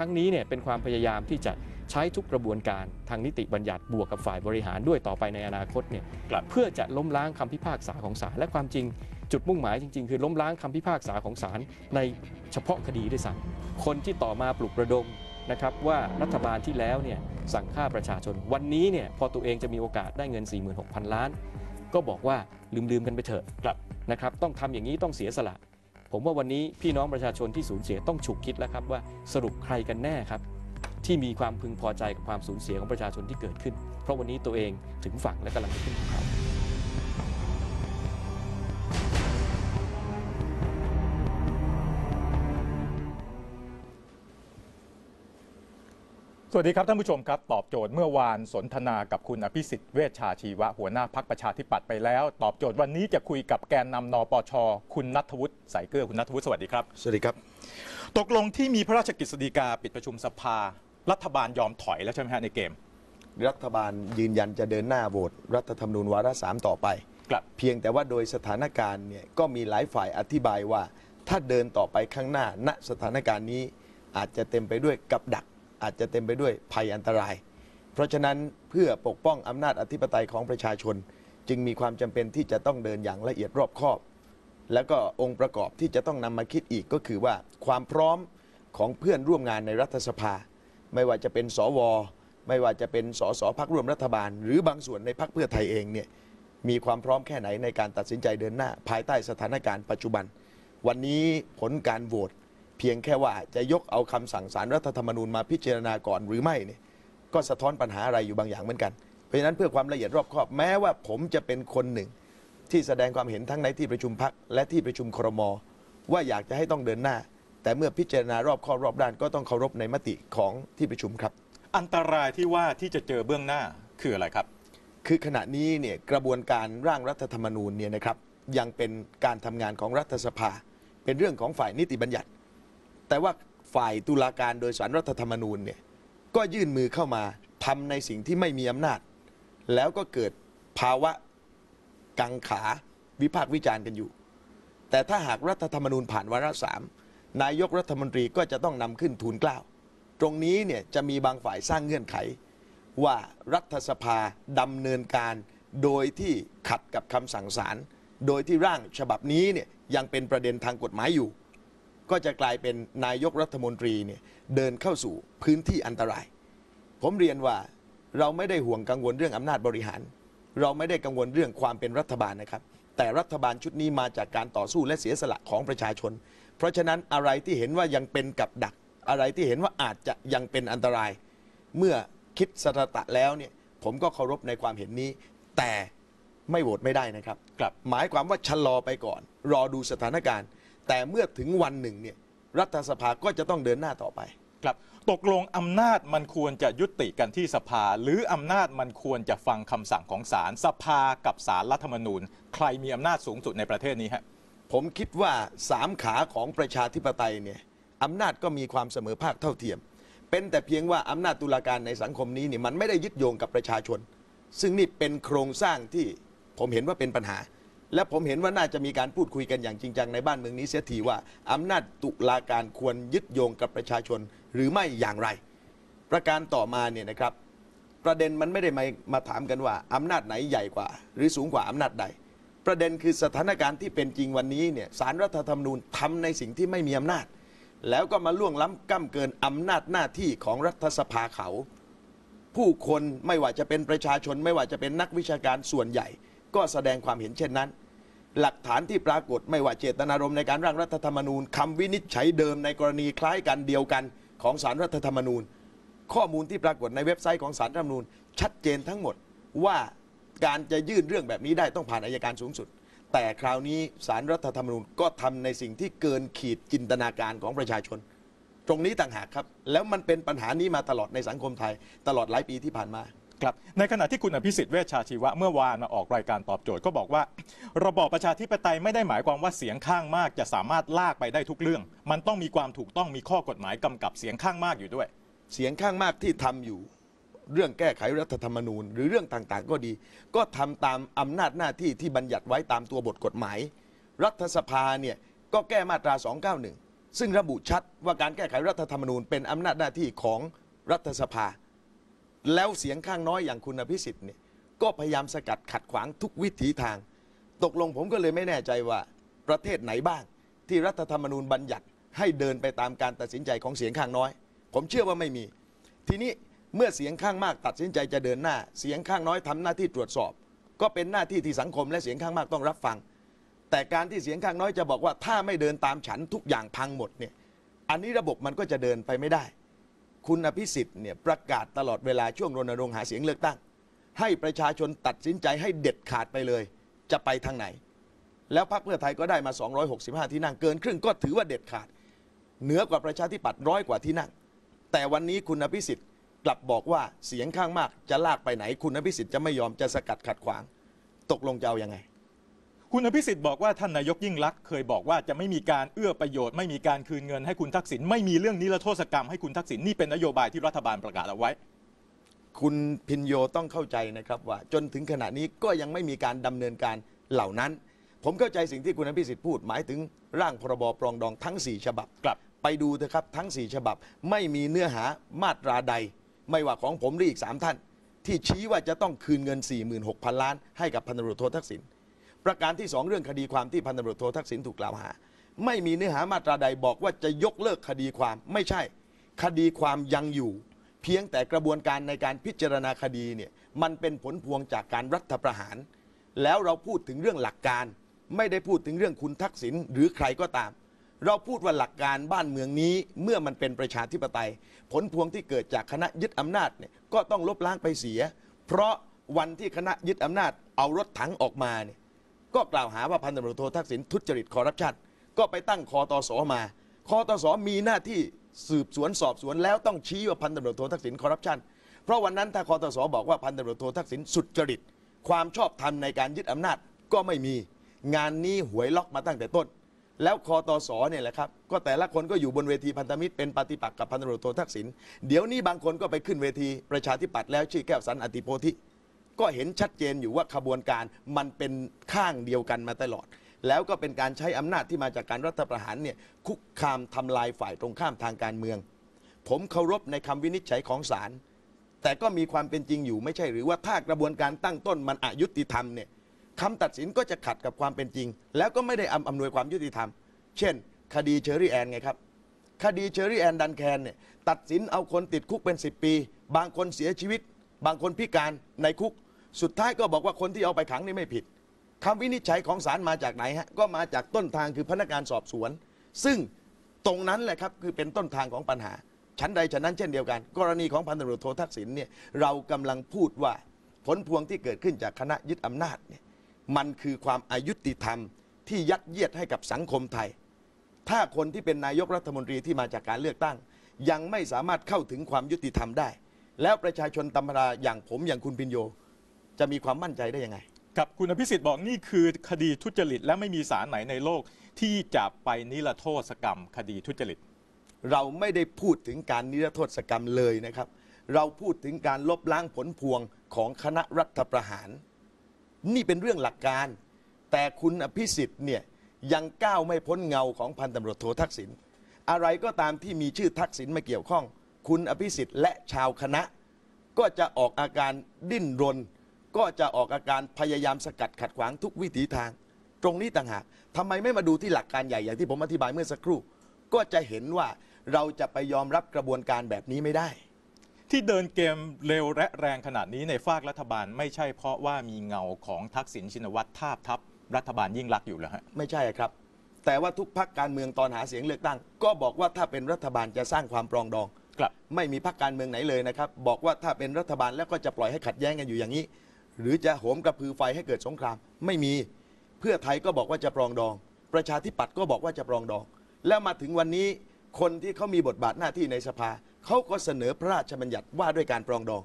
รั้งนี้เนี่ยเป็นความพยายามที่จะใช้ทุกกระบวนการทางนิติบัญญัติบวกกับฝ่ายบริหารด้วยต่อไปในอนาคตเนี่ยครับเพื่อจะล้มล้างคำพิพากษาของศาลและความจริงจุดมุ่งหมายจริง ๆ คือล้มล้างคำพิพากษาของศาลในเฉพาะคดีด้วยซ้ำคนที่ต่อมาปลุกระดมนะครับว่ารัฐบาลที่แล้วเนี่ยสั่งฆ่าประชาชน วันนี้เนี่ยพอตัวเองจะมีโอกาสได้เงิน 46,000 ล้าน ก็บอกว่าลืมๆกันไปเถอะครับนะครับต้องทำอย่างนี้ต้องเสียสละ ผมว่าวันนี้พี่น้องประชาชนที่สูญเสียต้องฉุกคิดแล้วครับว่าสรุปใครกันแน่ครับที่มีความพึงพอใจกับความสูญเสียของประชาชนที่เกิดขึ้น เพราะวันนี้ตัวเองถึงฝั่งและกำลังจะขึ้นภูเขา สวัสดีครับท่านผู้ชมครับ ตอบโจทย์เมื่อวานสนทนากับคุณอภิสิทธิ์เวชชาชีวะหัวหน้าพักประชาธิปัตย์ไปแล้ว ตอบโจทย์วันนี้จะคุยกับแกนนำนปช คุณนัทวุฒิสายเกลือคุณนัทวุฒิสวัสดีครับ สวัสดีครับ ตกลงที่มีพระราชกฤษฎีกาปิดประชุมสภา รัฐบาลยอมถอยแล้วใช่ไหมฮะในเกม รัฐบาลยืนยันจะเดินหน้าโหวตรัฐธรรมนูญวาระสามต่อไปกลับเพียงแต่ว่าโดยสถานการณ์เนี่ยก็มีหลายฝ่ายอธิบายว่า ถ้าเดินต่อไปข้างหน้าณสถานการณ์นี้อาจจะเต็มไปด้วยกับดัก อาจจะเต็มไปด้วยภัยอันตราย เพราะฉะนั้นเพื่อปกป้องอำนาจอธิปไตยของประชาชน จึงมีความจำเป็นที่จะต้องเดินอย่างละเอียดรอบคอบ แล้วก็องค์ประกอบที่จะต้องนำมาคิดอีกก็คือว่าความพร้อมของเพื่อนร่วมงานในรัฐสภา ไม่ว่าจะเป็นสวไม่ว่าจะเป็นสสพักร่วมรัฐบาล หรือบางส่วนในพักเพื่อไทยเองเนี่ยมีความพร้อมแค่ไหนในการตัดสินใจเดินหน้า ภายใต้สถานการณ์ปัจจุบัน วันนี้ผลการโหวต เพียงแค่ว่าจะยกเอาคำสั่งสารรัฐธรรมนูญมาพิจารณาก่อนหรือไม่เนี่ยก็สะท้อนปัญหาอะไรอยู่บางอย่างเหมือนกัน เพราะฉะนั้นเพื่อความละเอียดรอบคอบแม้ว่าผมจะเป็นคนหนึ่ง ที่แสดงความเห็นทั้งในที่ประชุมพักและที่ประชุมครม ว่าอยากจะให้ต้องเดินหน้า แต่เมื่อพิจารณารอบข้อบรอบด้านก็ต้องเคารพในมติของที่ประชุมครับ อันตรายที่ว่าที่จะเจอเบื้องหน้าคืออะไรครับ คือขณะนี้เนี่ยกระบวนการร่างรัฐธรรมนูญเนี่ยนะครับยังเป็นการทำงานของรัฐสภา เป็นเรื่องของฝ่ายนิติบัญญัติ แต่ว่าฝ่ายตุลาการโดยสารรัฐธรรมนูญเนี่ยก็ยื่นมือเข้ามาทำในสิ่งที่ไม่มีอำนาจ แล้วก็เกิดภาวะกังขาวิพากษ์วิจารณ์กันอยู่ แต่ถ้าหากรัฐธรรมนูญผ่านวาระสามนายกรัฐมนตรีก็จะต้องนำขึ้นทูลเกล้าตรงนี้เนี่ยจะมีบางฝ่ายสร้างเงื่อนไข ว่ารัฐสภาดำเนินการโดยที่ขัดกับคำสั่งศาลโดยที่ร่างฉบับนี้เนี่ยยังเป็นประเด็นทางกฎหมายอยู่ ก็จะกลายเป็นนายกรัฐมนตรีเนี่ยเดินเข้าสู่พื้นที่อันตราย ผมเรียนว่าเราไม่ได้ห่วงกังวลเรื่องอำนาจบริหาร เราไม่ได้กังวลเรื่องความเป็นรัฐบาลนะครับ แต่รัฐบาลชุดนี้มาจากการต่อสู้และเสียสละของประชาชน เพราะฉะนั้นอะไรที่เห็นว่ายังเป็นกับดัก อะไรที่เห็นว่าอาจจะยังเป็นอันตราย เมื่อคิดสรตะแล้วเนี่ยผมก็เคารพในความเห็นนี้ แต่ไม่โหวตไม่ได้นะครับครับหมายความว่าชะลอไปก่อน รอดูสถานการณ์ แต่เมื่อถึงวันหนึ่งเนี่ยรัฐสภาก็จะต้องเดินหน้าต่อไป ครับ ตกลงอำนาจมันควรจะยุติกันที่สภา หรืออำนาจมันควรจะฟังคำสั่งของศาลสภากับศาลรัฐธรรมนูญ ใครมีอำนาจสูงสุดในประเทศนี้ฮะผมคิดว่าสามขาของประชาธิปไตยเนี่ยอำนาจก็มีความเสมอภาคเท่าเทียม เป็นแต่เพียงว่าอำนาจตุลาการในสังคมนี้เนี่ยมันไม่ได้ยึดโยงกับประชาชน ซึ่งนี่เป็นโครงสร้างที่ผมเห็นว่าเป็นปัญหา และผมเห็นว่าน่าจะมีการพูดคุยกันอย่างจริงจังในบ้านเมืองนี้เสียทีว่าอำนาจตุลาการควรยึดโยงกับประชาชนหรือไม่อย่างไร ประการต่อมาเนี่ยนะครับ ประเด็นมันไม่ได้มามาถามกันว่าอำนาจไหนใหญ่กว่า หรือสูงกว่าอำนาจใด ประเด็นคือสถานการณ์ที่เป็นจริงวันนี้เนี่ยสารรัฐธรรมนูญทำในสิ่งที่ไม่มีอำนาจ แล้วก็มาล่วงล้ำก้ำเกินอำนาจหน้าที่ของรัฐสภาเขา ผู้คนไม่ว่าจะเป็นประชาชน ไม่ว่าจะเป็นนักวิชาการส่วนใหญ่ ก็แสดงความเห็นเช่นนั้น หลักฐานที่ปรากฏไม่ว่าเจตนารมณ์ในการร่างรัฐธรรมนูญคำวินิจฉัยเดิมในกรณีคล้ายกันเดียวกันของสารรัฐธรรมนูญ ข้อมูลที่ปรากฏในเว็บไซต์ของสารรัฐธรรมนูญ ชัดเจนทั้งหมดว่าการจะยื่นเรื่องแบบนี้ได้ต้องผ่านอายการสูงสุด แต่คราวนี้สารรัฐธรรมนูญก็ทำในสิ่งที่เกินขีดจินตนาการของประชาชน ตรงนี้ต่างหากครับ แล้วมันเป็นปัญหานี้มาตลอดในสังคมไทย ตลอดหลายปีที่ผ่านมา ครับในขณะที่คุณอภิสิทธิ์เวชชาชีวะเมื่อวานมาออกรายการตอบโจทย์ก็บอกว่า ระบอบประชาธิปไตยไม่ได้หมายความว่าเสียงข้างมากจะสามารถลากไปได้ทุกเรื่อง มันต้องมีความถูกต้องมีข้อกฎหมายกำกับเสียงข้างมากอยู่ด้วย เสียงข้างมากที่ทำอยู่ เรื่องแก้ไขรัฐธรรมนูญ หรือเรื่องต่างๆ ก็ดี ก็ทำตามอำนาจหน้าที่ที่บัญญัติไว้ตามตัวบทกฎหมาย รัฐสภาเนี่ยก็แก้มาตรา 291 ซึ่งระบุชัดว่าการแก้ไขรัฐธรรมนูญเป็นอำนาจหน้าที่ของรัฐสภา แล้วเสียงข้างน้อยอย่างคุณอภิสิทธิ์เนี่ยก็พยายามสกัดขัดขวางทุกวิถีทาง ตกลงผมก็เลยไม่แน่ใจว่าประเทศไหนบ้าง ที่รัฐธรรมนูญบัญญัติให้เดินไปตามการตัดสินใจของเสียงข้างน้อย ผมเชื่อว่าไม่มี ทีนี้เมื่อเสียงข้างมากตัดสินใจจะเดินหน้า เสียงข้างน้อยทำหน้าที่ตรวจสอบ ก็เป็นหน้าที่ที่สังคมและเสียงข้างมากต้องรับฟัง แต่การที่เสียงข้างน้อยจะบอกว่าถ้าไม่เดินตามฉันทุกอย่างพังหมดเนี่ยอันนี้ระบบมันก็จะเดินไปไม่ได้ คุณอภิสิทธิ์เนี่ยประกาศตลอดเวลาช่วงรณรงค์หาเสียงเลือกตั้ง ให้ประชาชนตัดสินใจให้เด็ดขาดไปเลย จะไปทางไหน แล้วพรรคเพื่อไทยก็ได้มา 265 ที่นั่งเกินครึ่งก็ถือว่าเด็ดขาด เหนือกว่าประชาธิปัตย์ร้อยกว่าที่นั่ง แต่วันนี้คุณอภิสิทธิ์กลับบอกว่าเสียงข้างมากจะลากไปไหน คุณอภิสิทธิ์จะไม่ยอมจะสกัดขัดขวาง ตกลงจะเอาอยังไง คุณอภิสิทธิ์บอกว่าท่านนายกยิ่งลักษณ์เคยบอกว่าจะไม่มีการเอื้อประโยชน์ไม่มีการคืนเงินให้คุณทักษิณไม่มีเรื่องนิรโทษกรรมให้คุณทักษิณนี่เป็นนโยบายที่รัฐบาลประกาศเอาไว้ คุณพินโยต้องเข้าใจนะครับว่า จนถึงขณะนี้ก็ยังไม่มีการดำเนินการเหล่านั้น ผมเข้าใจสิ่งที่คุณอภิสิทธิ์พูดหมายถึงร่างพรบปรองดองทั้ง 4 ฉบับกลับ ไปดูเถอะครับทั้ง 4 ฉบับ ไม่มีเนื้อหามาตราใด ไม่ว่าของผมหรืออีก3ท่าน ที่ชี้ว่าจะต้องคืนเงิน 46,000 ล้าน ให้กับพันตำรวจโททักษิณ ประการที่ 2 เรื่องคดีความที่พันตำรวจโททักษิณถูกกล่าวหา ไม่มีเนื้อหามาตราใดบอกว่าจะยกเลิกคดีความไม่ใช่ คดีความยังอยู่ เพียงแต่กระบวนการในการพิจารณาคดีเนี่ยมันเป็นผลพวงจากการรัฐประหาร แล้วเราพูดถึงเรื่องหลักการ ไม่ได้พูดถึงเรื่องคุณทักษิณหรือใครก็ตาม เราพูดว่าหลักการบ้านเมืองนี้เมื่อมันเป็นประชาธิปไตย ผลพวงที่เกิดจากคณะยึดอำนาจเนี่ยก็ต้องลบล้างไปเสีย เพราะวันที่คณะยึดอำนาจเอารถถังออกมาเนี่ย ก็กล่าวหาว่าพันตำรวจโททักษิณทุจริตคอร์รัปชันก็ไปตั้งคอตสมาคอตสมีหน้าที่สืบสวนสอบสวนแล้วต้องชี้ว่าพันตำรวจโททักษิณคอร์รัปชันเพราะวันนั้นถ้าคอตสบอกว่าพันตำรวจโททักษิณสุจริต ความชอบธรรมในการยึดอำนาจก็ไม่มีงานนี้หวยล็อกมาตั้งแต่ต้น แล้วคอตสเนี่ยแหละครับก็แต่ละคนก็อยู่บนเวทีพันธมิตรเป็นปฏิปักษ์กับพันตำรวจโททักษิณเดี๋ยวนี้บางคนก็ไปขึ้นเวทีประชาธิปัตย์แล้วชื่อแก้วสันอติโพธิ ก็เห็นชัดเจนอยู่ว่าขบวนการมันเป็นข้างเดียวกันมาตลอด แล้วก็เป็นการใช้อำนาจที่มาจากการรัฐประหารเนี่ยคุกคามทำลายฝ่ายตรงข้ามทางการเมือง ผมเคารพในคำวินิจฉัยของศาลแต่ก็มีความเป็นจริงอยู่ไม่ใช่หรือว่าถ้ากระบวนการตั้งต้นมันอายุติธรรมเนี่ยคำตัดสินก็จะขัดกับความเป็นจริง แล้วก็ไม่ได้อำอำนวยความยุติธรรม เช่น คดีเชอรี่แอนไงครับคดีเชอรี่แอนดันแคนเนี่ยตัดสินเอาคนติดคุกเป็น 10 ปี บางคนเสียชีวิต บางคนพิการในคุก สุดท้ายก็บอกว่าคนที่เอาไปขังนี่ไม่ผิดคำวินิจฉัยของศาลมาจากไหนฮะก็มาจากต้นทางคือพนักงานสอบสวน ซึ่งตรงนั้นแหละครับคือเป็นต้นทางของปัญหา ชั้นใดชั้นนั้นเช่นเดียวกัน กรณีของพันตำรวจโททักษิณเนี่ยเรากำลังพูดว่าผลพวงที่เกิดขึ้นจากคณะยึดอำนาจเนี่ยมันคือความอายุติธรรมที่ยัดเยียดให้กับสังคมไทย ถ้าคนที่เป็นนายกรัฐมนตรีที่มาจากการเลือกตั้ง ยังไม่สามารถเข้าถึงความยุติธรรมได้ แล้วประชาชนธรรมดาอย่างผมอย่างคุณพินโย จะมีความมั่นใจได้ยังไง กับคุณอภิสิทธิ์บอกนี่คือคดีทุจริต และไม่มีศาลไหนในโลก ที่จะไปนิรโทษกรรม คดีทุจริต เราไม่ได้พูดถึงการนิรโทษกรรมเลยนะครับ เราพูดถึงการลบล้างผลพวงของคณะรัฐประหาร นี่เป็นเรื่องหลักการ แต่คุณอภิสิทธิ์เนี่ยยังก้าวไม่พ้นเงาของพันตำรวจโททักษิณอะไรก็ตามที่มีชื่อทักษิณมาเกี่ยวข้อง คุณอภิสิทธิ์และชาวคณะ ก็จะออกอาการดิ้นรน ก็จะออกอาการพยายามสกัดขัดขวางทุกวิถีทาง ตรงนี้ต่างหากทำไมไม่มาดูที่หลักการใหญ่อย่างที่ผมอธิบายเมื่อสักครู่ ก็จะเห็นว่าเราจะไปยอมรับกระบวนการแบบนี้ไม่ได้ ที่เดินเกมเร็วและแรงขนาดนี้ในฝากรัฐบาลไม่ใช่เพราะว่ามีเงาของทักษิณชินวัตรทาบทับรัฐบาลยิ่งรักษณ์อยู่แล้วฮะ ไม่ใช่ครับ แต่ว่าทุกพักการเมืองตอนหาเสียงเลือกตั้ง ก็บอกว่าถ้าเป็นรัฐบาลจะสร้างความปรองดอง ครับไม่มีพักการเมืองไหนเลยนะครับ บอกว่าถ้าเป็นรัฐบาลแล้วก็จะปล่อยให้ขัดแย้งกันอยู่อย่างนี้ หรือจะโหมกระพือไฟให้เกิดสงคราม ไม่มีเพื่อไทยก็บอกว่าจะปรองดอง ประชาธิปัตย์ก็บอกว่าจะปรองดอง แล้วมาถึงวันนี้คนที่เขามีบทบาทหน้าที่ในสภาเขาก็เสนอพระราชบัญญัติว่าด้วยการปรองดอง